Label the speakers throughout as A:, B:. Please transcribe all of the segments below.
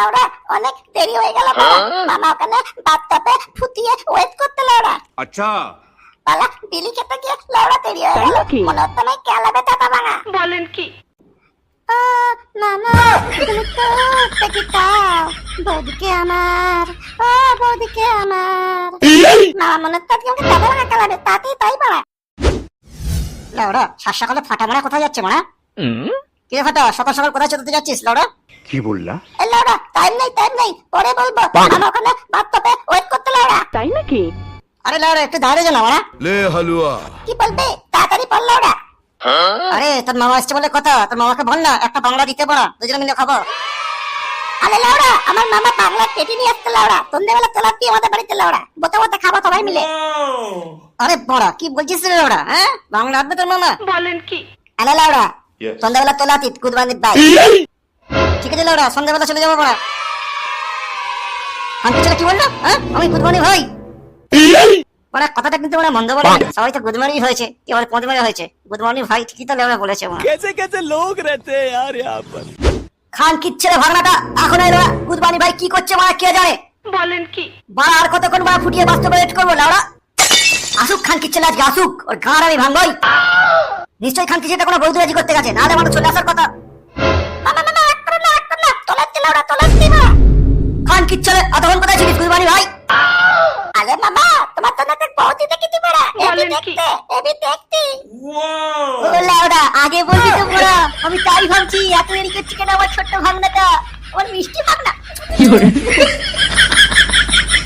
A: লাউরা অনেক দেরি হয়ে গেল মামা হ্যাঁ? ওখানে বাথটাপে ফুটিয়ে ওয়েট করতে লাউরা।
B: আচ্ছা।
A: পালা বিলি খেতে গিয়ে লাউরা দেরি হয়ে গেল। মনে হচ্ছে
C: বলেন কি?
A: মামা তুমি তাও বৌদিকে আমার ও বৌদিকে আমার। মামা মনে হচ্ছে তাতেই তাই পাড়া লাউরা শাস সকালে ফাটা মারা কোথায় যাচ্ছে মারা? কি ফাটা? সকাল সকাল কোথায় চলতে যাচ্ছিস
B: লাউরা? কি
A: বললা? লাউরা টাইম নাই টাইম নাই। পরে বলব। আমার ওখানে বাথটপে ওয়েট করতে লাউরা
C: তাই নাকি?
A: আরে লাউরা একটু দাঁড়িয়ে যা না
B: লে হালুয়া।
A: কি বলবে? তাড়াতাড়ি বল লাউডা। আরে তোর মামা আসছে বলে কথা। তোর মামাকে বল না একটা বাংলা দিতে পড়া। দুজনে মিলে খাব। আরে লাউরা আমার মামা বাংলা পেটি নিয়ে আসছে লাউরা তন্দে লাউড়া সন্ধ্যেবেলা দিয়ে আমাদের বাড়িতে লাউরা বোতে বোতে খাব সবাই মিলে। আরে বড়া কি বলছিস রে লাউরা হ্যাঁ? বাংলা আসবে তোর মামা?
C: বলেন কি?
A: আরে লাউড়া সন্ধ্যাবেলা তোলাতি কুদবানি বাই ঠিক আছে লাউড়া সন্ধ্যাবেলা চলে যাবো বড়া আন্টি ছেলে কি বললো হ্যাঁ আমি কুদবানি ভাই মানে কথাটা কিন্তু মানে মন্দ বলে সবাই তো গুড মর্নিং হয়েছে কি বলে পদ মর্নিং হয়েছে গুড মর্নিং ভাই ঠিকই তো লেওয়া বলেছে ওরা
D: कैसे कैसे लोग रहते हैं यार यहाँ पर
A: খান কিচ্ছে রে ভাগনাটা এখন এরা গুড মর্নিং ভাই কি করছে মারা কে জানে
C: বলেন কি
A: বাড়া আর কতক্ষণ বাড়া ফুটিয়ে বাস্তবে ওয়েট করবো লাউড়া আসুক খান কিচ্ছে আজকে আসুক ওর গাঁর আমি ভাঙবই নিশ্চয়ই খান কিচ্ছে কোনো বৌদিবাজি করতে গেছে নাহলে আমার চলে আসার কথা লাউড়া খান কোথায় ছিলিস গুড ভাই? আরে মামা তোমার তো নাকি বহুত দেখি বড়া এবি দেখতে এবি দেখতে। ও লাউডা আগে বলবি তো বড়া আমি তাই ভাবছি এত দেরি করছি কেন আমার ছোট্ট ভাগনাটা আমার মিষ্টি ভাগনা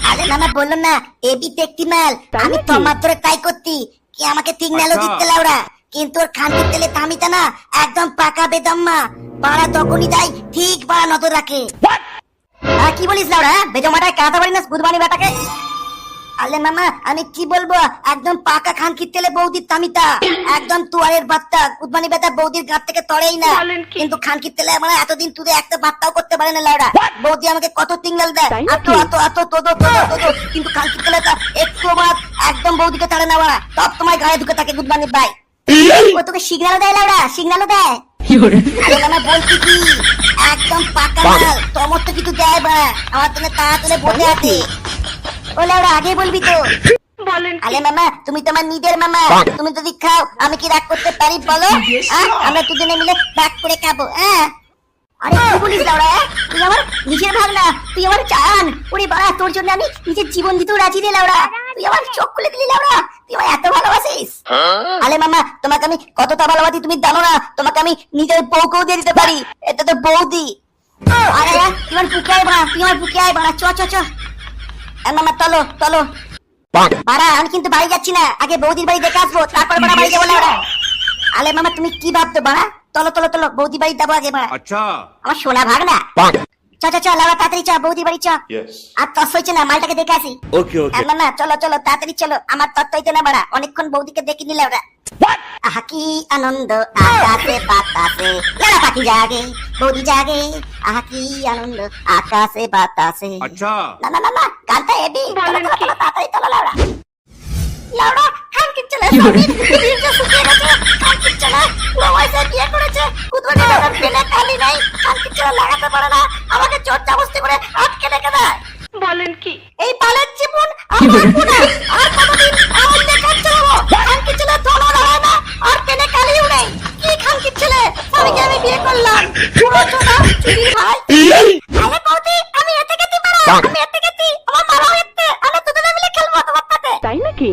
A: আরে মামা বলল না এবি দেখতি মাল। আমি
C: নাকি?
A: তো মাত্র তাই করতি কি আমাকে নালো
B: আচ্ছা।
A: দিতে লাউডা কিন্তু ওর খানকি তেলে থামিতা না একদম পাকা বেদম্মা পাড়া তখনই দেয় ঠিক পাড়া নজর রাখে। কি বলিস লাউডা হ্যাঁ? বেজমাটায় কাঁদা পারি না গুদমানি বেটাকে? আলে মামা আমি কি বলব? একদম পাকা খানকির তেলে বৌদির তামিতা একদম তুয়ারের বাত্তা কুদমানি বেটা বৌদির গাত থেকে তড়েই না। কিন্তু খানকির তেলে আমার এতদিন তুই একটা বাত্তাও করতে পারে না লাউডা বৌদি আমাকে কত তিঙ্গল দেয়। এত এত এত তোদো তোদো তোদো কিন্তু খানকির তেলেটা একটু একদম বৌদিকে তাড়ে না বাড়া। সব তোমায় গায়ে ঢুকে থাকে গুদমানি ভাই ও তোকে সিগন্যালও দেয় লাউডা সিগন্যালও দেয়? আরে মামা বলছি কি একদম পাকা মাল। তোমার তো কিছু দেয় বা। আমার তো তাড়া তুলে বসে আছে। ও লাউডা আগে বলবি তো।
C: বলেন
A: মামা তুমি তো আমার নিজের মামা। তুমি যদি খাও আমি কি রাগ করতে পারি বলো? আমরা দুজনে মিলে ভাগ করে খাব হ্যাঁ? আরে কি বলিস লাউড়া হ্যাঁ? তুই আমার নিজের তুই আমার চান ওরে বাড়া তোর জন্য আমি নিজের জীবন দিতেও রাজি লাউড়া তুই আমার চোখ খুলে দিলি লাউড়া তুই এত ভালোবাসিস? হ্যাঁ? আলে মামা তোমাকে আমি কতটা ভালোবাসি তুমি জানো না? তোমাকে আমি নিজের বউকেও দিয়ে দিতে পারি। এটা তো বৌদি। আরে আয় বাড়া তুই আমার আয় বাড়া চ চ চ। মামা বাড়া আমি কিন্তু বাড়ি যাচ্ছি না। আগে বৌদির বাড়ি দেখে আসব তারপর বাড়া বাড়ি যাব না আলে মামা তুমি কি ভাবছ বাড়া? তলো তলো তলো বৌদি বাড়ি যাব আগে বাড়া।
B: আচ্ছা।
A: আমার সোনা ভাগ না? চ চ চ লাবা তাড়াতাড়ি চ বৌদি বাড়ি চ আর তস না মালটাকে দেখে আসি।
D: ওকে
A: ওকে হ্যাঁ, চলো চলো তাড়াতাড়ি চলো। আমার তত হইতে না বাড়া। অনেকক্ষণ বৌদিকে দেখি নিলে ওরা। আহা আনন্দ আকাশে বাতাসে। লালা পাখি জাগে বৌদি জাগে। আহা কি আনন্দ আকাশে বাতাসে।
B: আচ্ছা।
A: না না না না গানটা এবি তাড়াতাড়ি চলো লাউড়া লাউড়া খান কি চলে স্বামীর বীর্য শুকিয়ে গেছে খান কি চলে প্রবাসে বিয়ে করেছে। কুদবানি দাদার পেলে কালি নাই। খান কি চলে লাগাতে পারে না। আমাকে জোর জাবস্তি করে আটকে রেখে দেয়।
C: বলেন কি?
A: এই বালের জীবন আমার পুনা আর কতদিন আমার দেখার চালাবো খানকি ছেলে ধনো দাঁড়ায় না। আর পেনে কালিও নেই। কি খানকি ছেলে? স্বামীকে আমি বিয়ে করলাম। পুরো চোদা চুরির ভাই। আরে বৌদি আমি এতে গেছি পারা আমি এতে গেছি। আমার মারাও এতে। আমরা দুজনে মিলে খেলব তোমার সাথে।
C: তাই নাকি?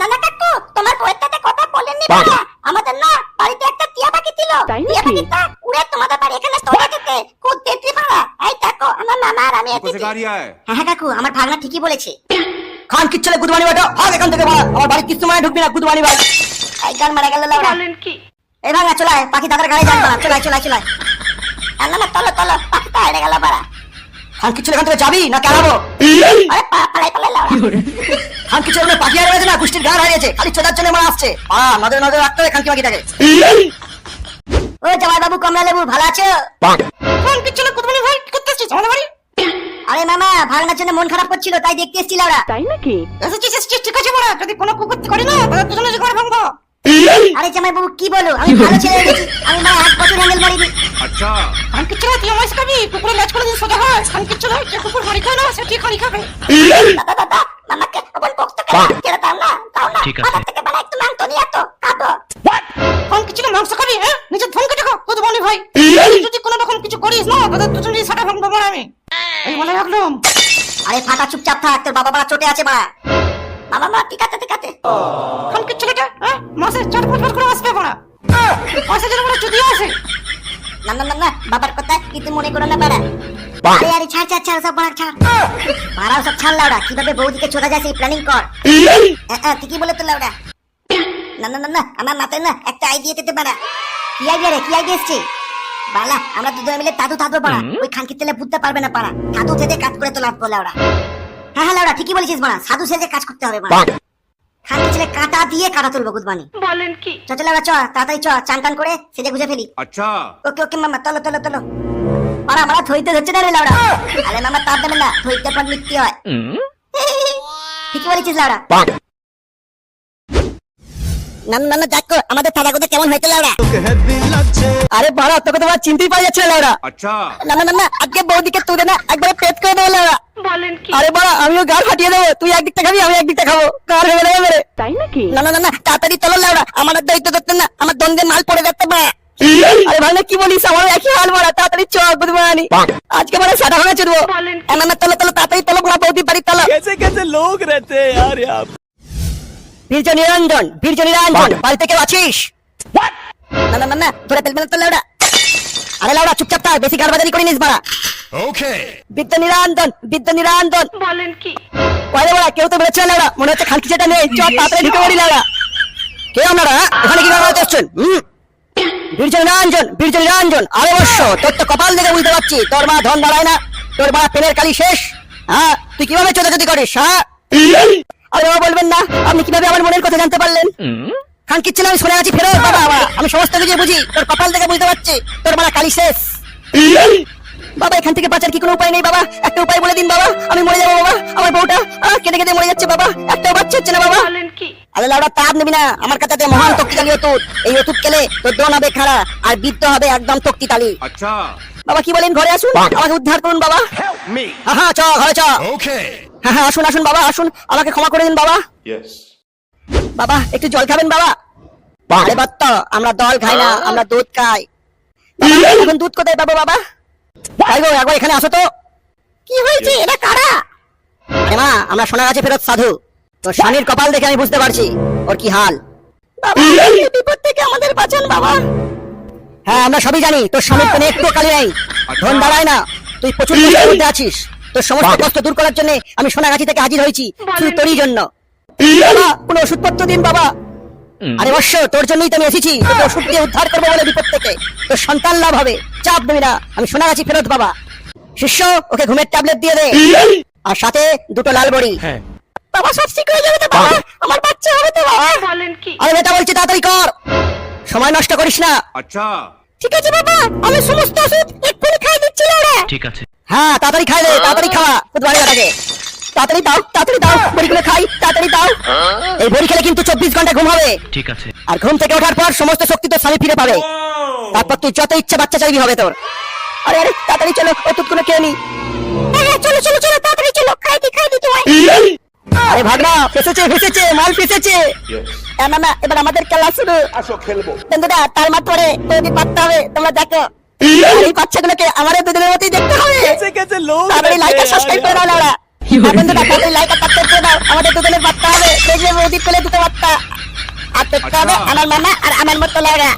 A: নানা কাকু তোমার পরীক্ষাতে কথা বলেননি বাবা। আমাদের না বাড়িতে একটা টিয়া পাখি ছিল। টিয়া পাখিটা উড়ে তোমাদের বাড়ি এখানে চলে যেতে। খুব তেত্রি পাড়া এই দেখো আমার মামা আর আমি এসেছি। হ্যাঁ, হ্যাঁ কাকু আমার ভাগনা ঠিকই বলেছে।
E: খান কিচ্ছলে গুদমানি বাটো। ভাগ এখান থেকে ভাগ আমার বাড়ি কিচ্ছু মানে ঢুকবি না গুদমানি ভাই
A: একজন মারা গেল লাউড়া
C: বলেন কি?
A: এই ভাগনা চলে পাখি দাদার গায়ে যাবে চলে চলে চলে না তলো তলো পাখিটা হেরে গেল বাড়া।
E: খানকি ছেলে এখান থেকে যাবি না কেলাবো?
A: আরে পা- পালাই পালাই লাউড়া
E: খানকি ছেলে মানে পাখি হারিয়েছে না কুষ্টির গান হারিয়েছে। খালি চোদার জন্য মারা আসছে। আ নজরে নজরে রাখতে হবে খানকি মাকিটাকে
A: ও জামাই বাবু কমলা লেবু ভালো আছো?
E: খানকি ছেলে কুদমানি ভাই কি আমাদের বাড়ি?
A: আরে মামা ভাগনার জন্য মন খারাপ করছিল তাই দেখতে এসেছিল ওরা
C: তাই নাকি?
E: এসেছিস ঠিক আছে বড়া যদি কোনো কুকুর করি না তাহলে দুজনে করে ভাঙবো।
A: আরে জামাই বাবু কি বলো? আমি ভালো ছেলে আমি মা এক বছর হ্যান্ডেল মারিনি।
E: খানকি ছেলে তুই আমায় খাবি? কুকুরের লেজ করে দিন সোজা হয় খানকি ছেলে যে কুকুর হাড়ি খায় না সে ঠিক হাড়ি খাবে।
A: দাদা দাদা মামাকে ওপন বকতে কেন কেন তাও না তাও না।
B: ঠিক আছে।
A: থেকে একটু মাংস নিয়ে এত খাব।
E: ছেলে মাংস খাবি হ্যাঁ? নিজের ধনকে দেখো কুদমানি ভাই। তুই যদি কোনো রকম কিছু করিস না তাহলে দুজনে সাটা ভাঙবো আমি। এই বলে রাখলাম।
A: আরে ফাটা চুপচাপ থাক তোর বাবা মা চটে আছে মা। মামা মা
E: খানকি ছেলেটা হ্যাঁ মাসে চার পাঁচ বার করে আসবে মাসে যেন আসে
A: না না না না বাবার কথা কিন্তু মনে করো না বাড়া। আরে আরে ছাড় ছাড় ছাড় সব বাড়া ছাড়। বাড়াও সব ছাড় লাউডা। কীভাবে বৌদিকে চলে যায় সেই প্ল্যানিং কর। ঠিকই বলে তো লাউডা। না না না না আমার মাথায় না একটা আইডিয়া দিতে পারা। কি আইডিয়া রে কি আইডিয়া এসছে? বালা আমরা দুজন মিলে তাতু তাতু পাড়া ওই খানকি তেলে বুঝতে পারবে না পাড়া। তাতু থেকে কাজ করে তো লাভ করলে ওরা হ্যাঁ হ্যাঁ ঠিকই বলেছিস মারা সাধু সেজে কাজ করতে হবে খালি ছেলে দিয়ে তুলবো গুদবানি
C: বলেন কি?
A: চ চ তাড়াতাড়ি চ চান টান করে সেজে গুজে ফেলি।
B: আচ্ছা।
A: ওকে ওকে মামা চলো চলো চলো মারা মারা থইতে হচ্ছে না রে লাউরা আরে মামা তার দেবেন না থইতে হয়। ঠিকই বলেছিস লাউরা না না যাক আমাদের দাদা কথা কেমন হয়েছে লাউরা
E: আরে বাড়া তোকে তোমার চিনতেই পারা যাচ্ছে লাউরা
B: আচ্ছা
A: না না না আজকে বৌদিকে তুলে না একবার পেট করে দেবো
C: লাউরা
E: আরে বাড়া আমিও গাল ফাটিয়ে দেবো তুই একদিকটা খাবি আমি একদিকটা খাব কার ভেবে দেবো
C: তাই নাকি
A: না না তাড়াতাড়ি চলো লাউরা আমার দায়িত্ব ধরতে না আমার দন্দে মাল পড়ে যাচ্ছে বা
E: আরে ভাই কি বলিস আমার একই হাল মারা তাড়াতাড়ি চল বুধবানি আজকে মানে সাদা ভাঙা
C: চড়বো
A: না না চলো চলো তাড়াতাড়ি চলো বৌদি বাড়ি চলো
D: কেসে কেসে লোক রেতে আরে
E: বীর্য নিরঞ্জন বীর্য নিরঞ্জন বাড়িতে কেউ আছিস?
A: না না না না ধরে ফেলবে না তো লাউড়া
E: আরে চুপচাপ থাক বেশি গাড়বাজারি করে নিস বাড়া। বিদ্য নিরঞ্জন বিদ্য নিরঞ্জন।
C: বলেন কি?
E: কয়রে বাড়া কেউ তো বেরোচ্ছে লাউরা মনে হচ্ছে খানকি যেটা নেই। চ তাড়াতাড়ি ঢুকে পড়ি কে আপনারা হ্যাঁ? এখানে কি কারণে আসছেন হুম? বীর্য নিরঞ্জন বীর্য নিরঞ্জন। আরে অবশ্য তোর তো কপাল দেখে বুঝতে পারছি। তোর মা ধন বাড়ায় না তোর মা পেনের কালি শেষ। হ্যাঁ? তুই কীভাবে চোদাচুদি করিস হ্যাঁ? আরে বাবা বলবেন না। আপনি কীভাবে আমার মনের কথা জানতে পারলেন? খান কিচ্ছিল আমি শুনে আছি ফেরত বাবা আমি সমস্ত কিছু বুঝি তোর কপাল থেকে বুঝতে পারছি। তোর মারা কালি শেষ। বাবা এখান থেকে বাঁচার কি কোনো উপায় নেই বাবা? একটা উপায় বলে দিন বাবা। আমি মরে যাব বাবা। আমার বউটা কেটে কেটে মরে যাচ্ছে বাবা। একটাও বাচ্চা হচ্ছে না বাবা। আরে লাউডা তাপ নিবি না। আমার কাছে মহান তক্তি ওষুধ এই ওষুধ খেলে তোর দন হবে খাড়া আর বিদ্ধ হবে একদম তক্তি
B: তালি আচ্ছা।
E: বাবা কি বলেন ঘরে আসুন। আমাকে উদ্ধার করুন বাবা। হ্যাঁ চ ঘরে চ।
B: ওকে
E: হ্যাঁ হ্যাঁ আসুন আসুন বাবা আসুন। আমাকে ক্ষমা করে দিন বাবা। বাবা একটু জল খাবেন বাবা? আরে বাত্ত আমরা দল খাই না আমরা দুধ খাই। এখন দুধ কোথায় পাবো বাবা? তাই গো একবার এখানে আসো তো। কি হয়েছে? এটা কারা? আরে মা আমরা সোনার আছে ফেরত সাধু। তোর স্বামীর কপাল দেখে আমি বুঝতে পারছি ওর কি হাল। বাবা বিপদ থেকে আমাদের বাঁচান বাবা। হ্যাঁ আমরা সবই জানি তোর স্বামীর কোনো একটু কালি নেই। ধন দাঁড়ায় না। তুই প্রচুর আছিস। সমস্ত কষ্ট দূর করার জন্য আমি সোনাগাছি থেকে হাজির হয়েছি শুধু তোরই জন্য। ইয়ে! ওষুধপত্র দিন বাবা। আরে অবশ্য তোর জন্যই তো আমি এসেছি। ওষুধ দিয়ে উদ্ধার করব বলে বিপদ থেকে। তোর সন্তান লাভ হবে। চাপ না। আমি সোনাগাছি ফেরত বাবা। শিষ্য ওকে ঘুমের ট্যাবলেট দিয়ে দে। ইয়ে! আর সাথে দুটো লাল বড়ি।
D: হ্যাঁ।
E: বাবা সব ঠিক হয়ে যাবে তো বাবা। আমার বাচ্চা হবে তো বাবা।
C: বলেন কি?
E: আরে বলছি তাড়াতাড়ি কর। সময় নষ্ট করিস না।
B: আচ্ছা।
E: ঠিক আছে বাবা। আমি সমস্ত ওষুধ এক্ষুনি খাই দিচ্ছি
B: ঠিক আছে।
E: হ্যাঁ তাড়াতাড়ি খাই দে তাড়াতাড়ি খাওয়া কুদবাড়ি বেটাকে তাড়াতাড়ি দাও তাড়াতাড়ি দাও বড়িগুলো খাই তাড়াতাড়ি দাও। এই বড়ি খেলে কিন্তু চব্বিশ ঘণ্টা ঘুম হবে।
B: ঠিক আছে।
E: আর ঘুম থেকে ওঠার পর সমস্ত শক্তি তো স্বামী ফিরে পাবে। তারপর তুই যত ইচ্ছা বাচ্চা চাইবি হবে তোর। আরে আরে তাড়াতাড়ি চলো ওষুধগুলো খেয়ে নি। হ্যাঁ, চলো চলো চলো তাড়াতাড়ি চলো। খাই দি খাই দি তোমায় আরে ভাগনা ফেসেছে ফেসেছে মাল ফেসেছে। হ্যাঁ, না না এবার আমাদের খেলা শুরু।
B: আসো খেলব।
E: বন্ধুরা তার মাঠ পরে তৈরি পাততে হবে। তোমরা দেখো। এই বাচ্চাগুলোকে দুদিনের মধ্যেই দেখতে হবে। লাইক আর সাবস্ক্রাইব করে বন্ধুরা লাইক আর সাবস্ক্রাইব করে দাও। আমাদের দুদিনের হবে। মোদি আর দেখতে হবে আমার মামা আর আমার মতো
C: লাগা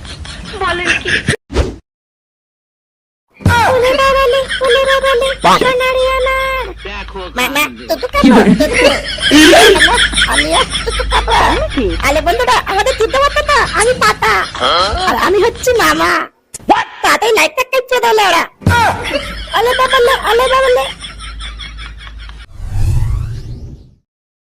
A: মামা আমাদের না আমি আর আমি হচ্ছি মামা। তাতেই লাইটটা কেটে দিলে ওরা আলে বাবালে আলে বাবালে